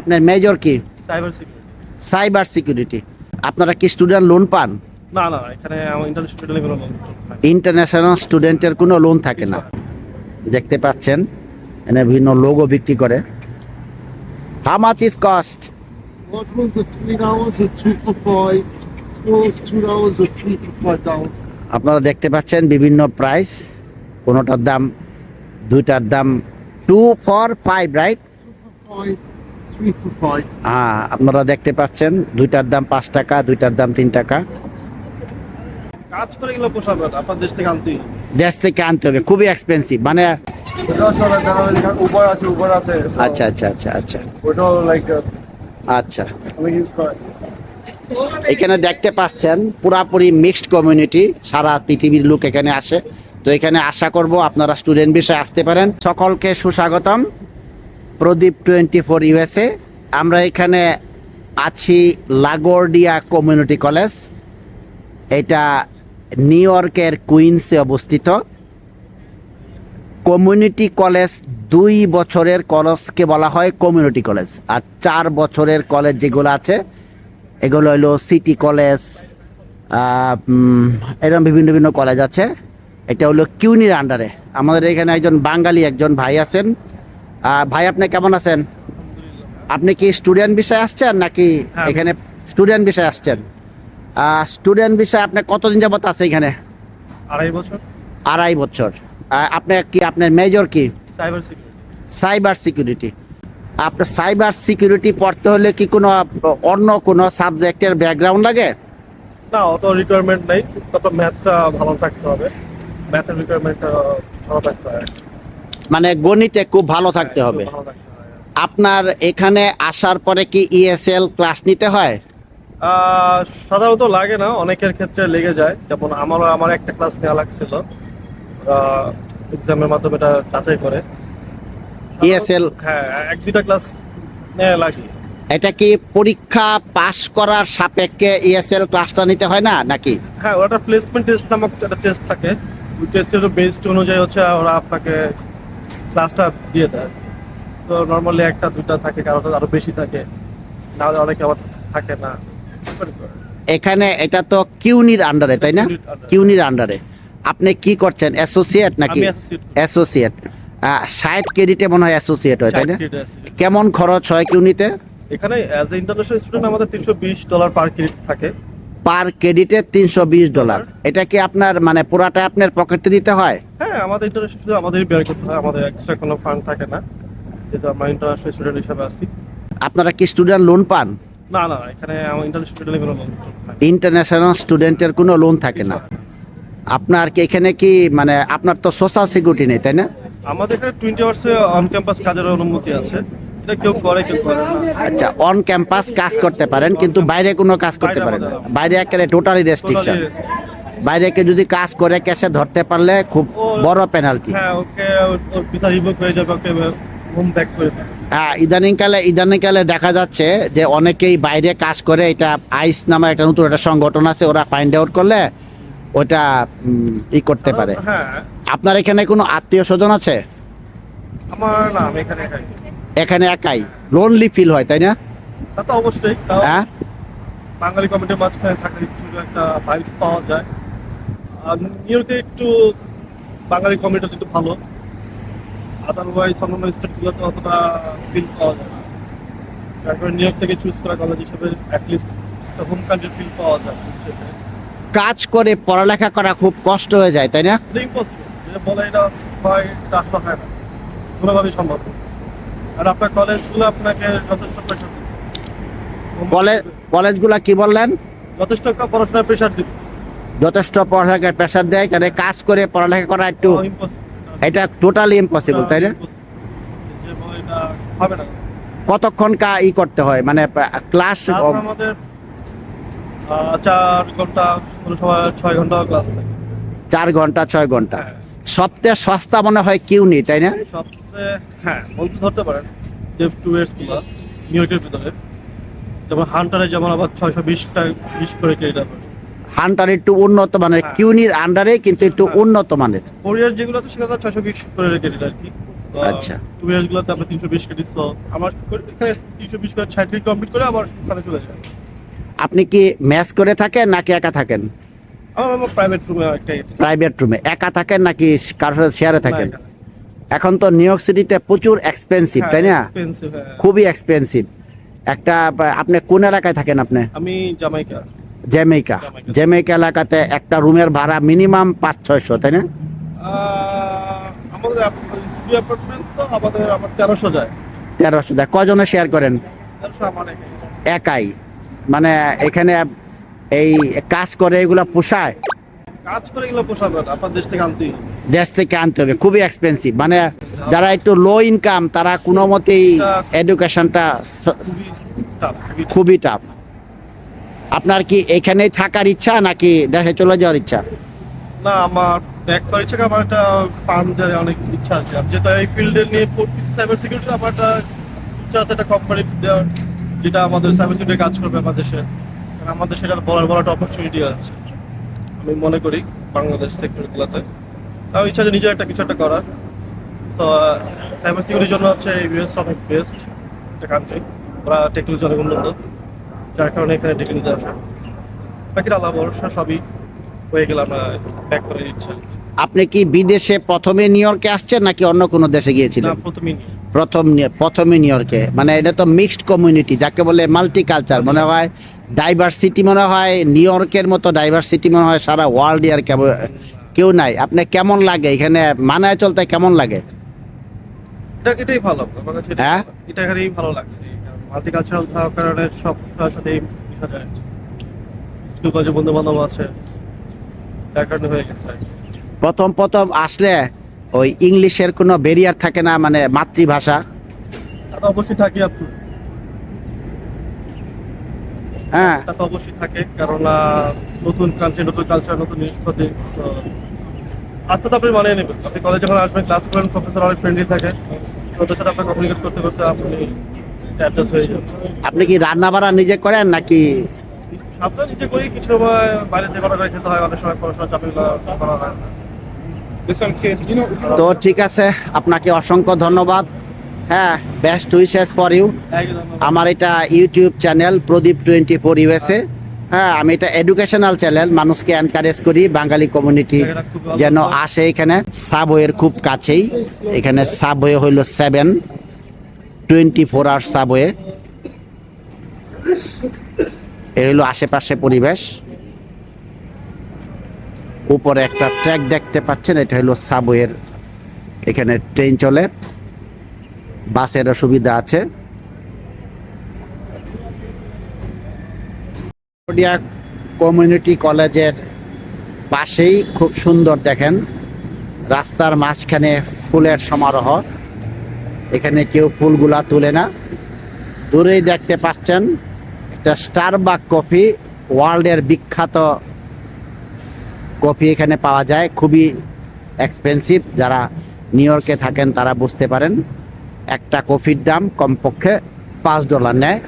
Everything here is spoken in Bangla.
আপনার মেজর কি সাইবার সিকিউরিটি সাইবার সিকিউরিটি আপনারা কি স্টুডেন্ট লোন পান না না এখানে ইন্টারন্যাশনাল কোনো লোন। ইন্টারন্যাশনাল স্টুডেন্টের কোনো লোন থাকে না দেখতে পাচ্ছেন এখানে বিভিন্ন লোগো বিক্রি করে how much is cost Large ones are three dollars or two for five. Smalls two dollars or three for five dollars. আপনারা দেখতে পাচ্ছেন বিভিন্ন প্রাইস কোনোটার দাম দুইটার দাম two for five right five. হ্যাঁ আপনারা দেখতে পাচ্ছেন দুইটার দাম পাঁচ টাকা দুইটার দাম তিন টাকা। কাজ করে গেলে পোষাবে আপনার দেশ থেকে আনতেই হবে। দেশ থেকে আনতে হবে খুবই এক্সপেন্সিভ মানে আচ্ছা আচ্ছা আচ্ছা আচ্ছা। আচ্ছা। ইউজ করে। এখানে দেখতে পাচ্ছেন পুরাপুরি মিক্সড কমিউনিটি সারা পৃথিবীর লোক এখানে আসে। তো এখানে আশা করব আপনারা স্টুডেন্ট বিষয়ে আসতে পারেন। সকলকে সুস্বাগতম। Pradip twenty four USA. আমরা এখানে আছি লাগোর্ডিয়া কমিউনিটি কলেজ। এটা নিউ ইয়র্কের কুইন্সে অবস্থিত। কমিউনিটি কলেজ দুই বছরের কলেজকে বলা হয় কমিউনিটি কলেজ। আর চার বছরের কলেজ যেগুলো আছে, এগুলো হলো সিটি কলেজ এরকম বিভিন্ন বিভিন্ন কলেজ আছে। এটা হলো কিউনির আন্ডারে। আমাদের এখানে একজন বাঙালি একজন ভাই আছেন। ভাই আপনি কেমন আছেন? আপনি কি স্টুডেন্ট বিষয়ে আসছেন নাকি হ্যাঁ। এখানে স্টুডেন্ট বিষয়ে আসছেন? স্টুডেন্ট বিষয়ে আপনি কতদিন যাবত আছে এখানে? আড়াই বছর। আড়াই বছর। আপনি কি আপনার মেজর কি? সাইবার সিকিউরিটি সাইবার সিকিউরিটি আপনার সাইবার সিকিউরিটি পড়তে হলে কি কোনো অন্য কোনো সাবজেক্টের ব্যাকগ্রাউন্ড লাগে? না অত রিকোয়ারমেন্ট নেই। তারপর ম্যাথটা ভালো থাকতে হবে। ম্যাথের রিকোয়ারমেন্টটা ভালো থাকতে হবে। মানে গণিতে খুব ভালো থাকতে হবে। আপনার এখানে আসার পরে কি ইএসএল ক্লাস নিতে হয়? সাধারণত লাগে না অনেকের ক্ষেত্রে লেগে যায়। যেমন আমার আমার একটা ক্লাস নেওয়া লাগছিল। এক্সামের মাধ্যমে এটা যাচাই করে। ইএসএল হ্যাঁ এক দুইটা ক্লাস নেওয়া লাগে। এটা কি পরীক্ষা পাশ করার সাপেক্ষে ইএসএল ক্লাসটা নিতে হয় না নাকি? হ্যাঁ ওটা প্লেসমেন্ট টেস্ট নামক একটা টেস্ট থাকে। ওই টেস্টের বেসড অনুযায়ী হচ্ছে ওরা আপনাকে ক্লাসটা দিয়ে দেয়। তো নর্মালি একটা দুইটা থাকে কারোটা আরও বেশি থাকে। না হলে অনেকে আবার থাকে না। এখানে এটা তো কিউনির আন্ডারে তাই না? কিউনির আন্ডারে আপনি কি করছেন অ্যাসোসিয়েট নাকি। অ্যাসোসিয়েট ষাট ক্রেডিটে মনে হয় অ্যাসোসিয়েট হয় তাই না? 60 credit আছে। কেমন খরচ হয় কিউনিতে? এখানে অ্যাজ এ ইন্টারন্যাশনাল স্টুডেন্ট আমাদের তিনশো বিশ ডলার পার ক্রেডিট থাকে। পার ক্রেডিটে তিনশো বিশ ডলার। এটা কি আপনার মানে পুরাটা আপনার পকেটে দিতে হয়? হ্যাঁ আমাদের ইন্টারন্যাশনাল স্টুডেন্ট আমাদেরই বের করতে হয় আমাদের এক্সট্রা কোনো ফান্ড থাকে না যেহেতু আমরা ইন্টারন্যাশনাল স্টুডেন্ট হিসাবে আছি। আপনারা কি স্টুডেন্ট লোন পান? না না এখানে আমার ইন্টারন্যাশনাল স্টুডেন্টের কোনো লোন ইন্টারন্যাশনাল স্টুডেন্টের কোনো লোন থাকে না। আপনার কি এখানে কি মানে আপনার তো সোশ্যাল সিকিউরিটি নেই তাই না? আমাদের এখানে টোয়েন্টি আওয়ার্সে অন ক্যাম্পাস কাজের অনুমতি আছে। আচ্ছা অন ক্যাম্পাস কাজ করতে পারেন কিন্তু বাইরে কোনো কাজ করতে পারেন না। বাইরে একেবারে টোটালি রেস্ট্রিকশন Totally- বাইরে কে যদি কাজ করে ক্যাশে ধরতে পারলে খুব বড় পেনাল্টি হ্যাঁ হয়ে ইদানিংকালে ইদানিংকালে দেখা যাচ্ছে যে অনেকেই বাইরে কাজ করে এটা আইস নামের একটা নতুন একটা সংগঠন আছে ওরা ফাইন্ড আউট করলে ওটা ই করতে পারে। হ্যাঁ। আপনার এখানে কোনো আত্মীয় স্বজন আছে? আমার না আমি এখানে এখানে একাই লোনলি ফিল হয় তাই না? তা তো অবশ্যই হ্যাঁ? বাঙালি কমিটির মাঝখানে থাকলে একটু একটা ভাইবস পাওয়া যায়। আর নিউ ইয়র্কে একটু বাঙালি কমিটিটা একটু ভালো। আদারওয়াইজ অন্যান্য স্টেটগুলোতে অতটা ফিল পাওয়া যায় না। তারপরে নিউ ইয়র্ক থেকে চুজ করা কলেজ হিসেবে at least home country feel পাওয়া যায় কাজ করে পড়ালেখা করা খুব কষ্ট হয়ে যায় তাই না? এটা ইম্পসিবল যেটা বলে এটা হয় রাস্তা হয় না। কোনোভাবেই সম্ভব না। আর আপনার কলেজগুলো আপনাকে যথেষ্ট প্রেশার কলেজ কলেজগুলা কি বললেন? যথেষ্ট পড়াশোনার প্রেশার দিবে। যথেষ্ট পড়ালেখার প্রেশার দেয় কারণ কাজ করে পড়ালেখা করা একটু এটা টোটালি ইম্পসিবল তাই না? কতক্ষণ কা ই করতে হয়? মানে ক্লাস ক্লাস আমাদের চার ঘণ্টা কোনো সময় ছয় ঘণ্টা ক্লাস থাকে। চার ঘণ্টা ছয় ঘণ্টা। সবচেয়ে সস্তা মনে হয় কিউ নেই তাই না? সবচেয়ে হ্যাঁ বলতে ধরতে পারেন জেফ টু এরগুলো নিউ ইয়র্কের ভিতরে। যেমন হান্টারে যেমন আবার ছয়শো বিশ টাকা বিশ করে হবে হান্টার একটু উন্নত মানের হ্যাঁ। কিউনির আন্ডারে কিন্তু একটু হ্যাঁ। উন্নত মানের। ফোর ইয়ার যেগুলো আছে সেগুলো ছয়শো বিশ করে ক্রেডিট আর কি। আচ্ছা। টু ইয়ার্স গুলোতে আমরা তিনশো বিশ ক্রেডিট সো আমার এখানে তিনশো বিশ করে ষাট কমপ্লিট করে আবার ওখানে চলে যায়। আপনি কি ম্যাচ করে থাকেন নাকি একা থাকেন? প্রাইভেট রুমে প্রাইভেট রুমে একা থাকেন নাকি কারোর সাথে শেয়ারে থাকেন? এখন তো নিউ ইয়র্ক সিটিতে প্রচুর এক্সপেন্সিভ তাই না? হ্যাঁ, হ্যাঁ। খুবই এক্সপেন্সিভ একটা আপনি কোন এলাকায় থাকেন আপনি? আমি জামাইকা জ্যামেইকা জ্যামাইকা। জ্যামেইকা এলাকাতে একটা রুমের ভাড়া মিনিমাম পাঁচ ছয়শো তাই না? তেরোশো যায়। তেরোশো দেয় কজনে শেয়ার করেন। একাই। মানে এখানে এই কাজ করে এগুলো পোষায়। কাজ করে এগুলো পোষাবে আপনার দেশ থেকে আনতেই দেশ থেকে আনতে হবে খুবই এক্সপেন্সিভ মানে যারা একটু লো ইনকাম তারা কোনো মতেই এডুকেশনটা খুবই টাফ আপনার কি এখানেই থাকার ইচ্ছা নাকি দেশে চলে যাওয়ার ইচ্ছা? না আমার ব্যাক করার ইচ্ছা আমার একটা ফার্ম দেওয়ার অনেক ইচ্ছা আছে। আমি যেহেতু এই ফিল্ডে নিয়ে পড়তেছি সাইবার সিকিউরিটি আমার একটা ইচ্ছা আছে একটা কোম্পানি দেওয়ার যেটা আমাদের সাইবার সিকিউরিটি কাজ করবে আমাদের দেশে। আমাদের সেটা বড় বড় একটা অপরচুনিটি আছে। আমি মনে করি বাংলাদেশ সেক্টরগুলোতে আমার ইচ্ছা আছে নিজের একটা কিছু একটা করার। তো সাইবার সিকিউরিটির জন্য হচ্ছে ইউএস অনেক বেস্ট একটা কান্ট্রি ওরা টেকনোলজি অনেক উন্নত। যার কারণে এখানে টেকনোলজি আসে। বাকিটা আল্লাহ ভরসা সবই হয়ে গেলে আমরা ব্যাক করে দিচ্ছি আপনি কি বিদেশে প্রথমে নিউ ইয়র্কে আসছেন নাকি অন্য কোনো দেশে গিয়েছিলেন? নিই। প্রথম প্রথমে নিউ ইয়র্কে মানে এটা তো মিক্সড কমিউনিটি যাকে বলে মাল্টি কালচার মনে হয় ডাইভার্সিটি মনে হয় নিউ ইয়র্কের মতো ডাইভার্সিটি মনে হয় সারা ওয়ার্ল্ড আর কেউ নাই। আপনি কেমন লাগে? এখানে মানায় চলতে কেমন লাগে? এটাই ভালো। হ্যাঁ? এটা ভালো লাগছে। মাল্টিকালচারাল থাকার কারণে সব সবার সাথে স্কুল কলেজে বন্ধু বান্ধব আছে কারণে হয়ে গেছে প্রথম প্রথম আসলে ওই ইংলিশের কোনো ব্যারিয়ার থাকে না মানে মাতৃভাষা। অবশ্যই থাকি আপনি হ্যাঁ। তা তো অবশ্যই থাকে কারণ নতুন কান্ট্রি নতুন কালচার নতুন জিনিসপাতি আস্তে তো আপনি মানিয়ে নেবেন। আপনি কলেজে যখন আসবেন ক্লাস করেন প্রফেসর অনেক ফ্রেন্ডলি থাকে। তো ওদের সাথে আপনার কমিউনিকেট করতে করতে আপনি অ্যাডজাস্ট হয়ে যাবেন। আপনি কি রান্না বাড়া নিজে করেন নাকি? সাবধান নিজে করি কিছু সময় বাইরে থেকে অর্ডার করে খেতে হয় অনেক সময় পড়াশোনা চাপগুলো করা হয় তো ঠিক আছে আপনাকে অসংখ্য ধন্যবাদ। হ্যাঁ বেস্ট উইশেস ফর ইউ আমার এটা YouTube channel Pradip twenty four USA হ্যাঁ আমি এটা এডুকেশনাল চ্যানেল মানুষকে এনকারেজ করি, বাঙালি কমিউনিটি যেন আসে এখানে। সাবওয়ের খুব কাছেই। এখানে সাবওয়ে হইল seven twenty four hour subway এই হলো আশেপাশে পরিবেশ। উপরে একটা ট্র্যাক দেখতে পাচ্ছেন, এটা হলো সাবওয়ের এখানে ট্রেন চলে। বাসের সুবিধা আছে। কমিউনিটি কলেজের পাশেই খুব সুন্দর দেখেন, রাস্তার মাঝখানে ফুলের সমারোহ। এখানে কেউ ফুলগুলা তুলে না। দূরেই দেখতে পাচ্ছেন একটা স্টার স্টারবাক কফি, ওয়ার্ল্ডের বিখ্যাত কফি এখানে পাওয়া যায়। খুবই এক্সপেন্সিভ যারা নিউ ইয়র্কে থাকেন তারা বুঝতে পারেন। একটা কফির দাম কমপক্ষে পাঁচ ডলার নেয়।